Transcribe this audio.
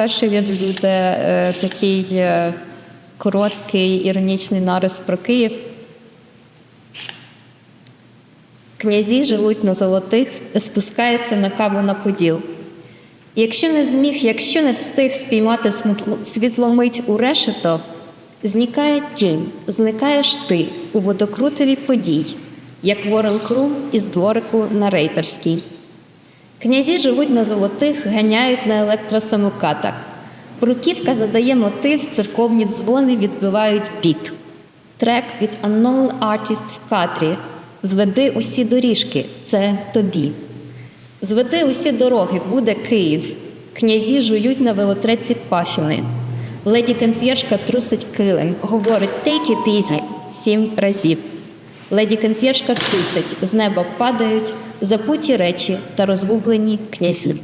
Перший вірш буде е, такий е, короткий іронічний нарис про Київ. Князі живуть на золотих, спускаються на каву на поділ. Якщо не зміг, якщо не встиг спіймати світломить у решето, зникає тінь, зникаєш ти у водокрутові подій, як Ворон Крум із дворику на рейтерській. Князі живуть на золотих, ганяють на електросамокатах. Бруківка задає мотив, церковні дзвони відбивають біт. Трек від Unknown Artist в кадрі. Зведи усі доріжки, це тобі. Зведи усі дороги, буде Київ. Князі жують на велотреці пафіни. Леді консьєржка трусить килим, говорить «take it easy» сім разів. Леді консьєржка трусить, з неба падають забуті речі та розгублені князі.